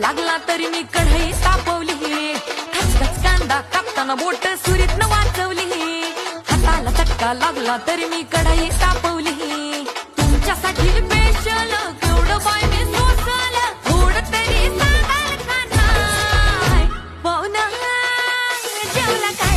लागला तरी मी कढई तापवली. कचकच कांदा कापताना बोट सुरीत वाचवली. हाताला चटका लागला तरी मी कढई तापवली. la calle.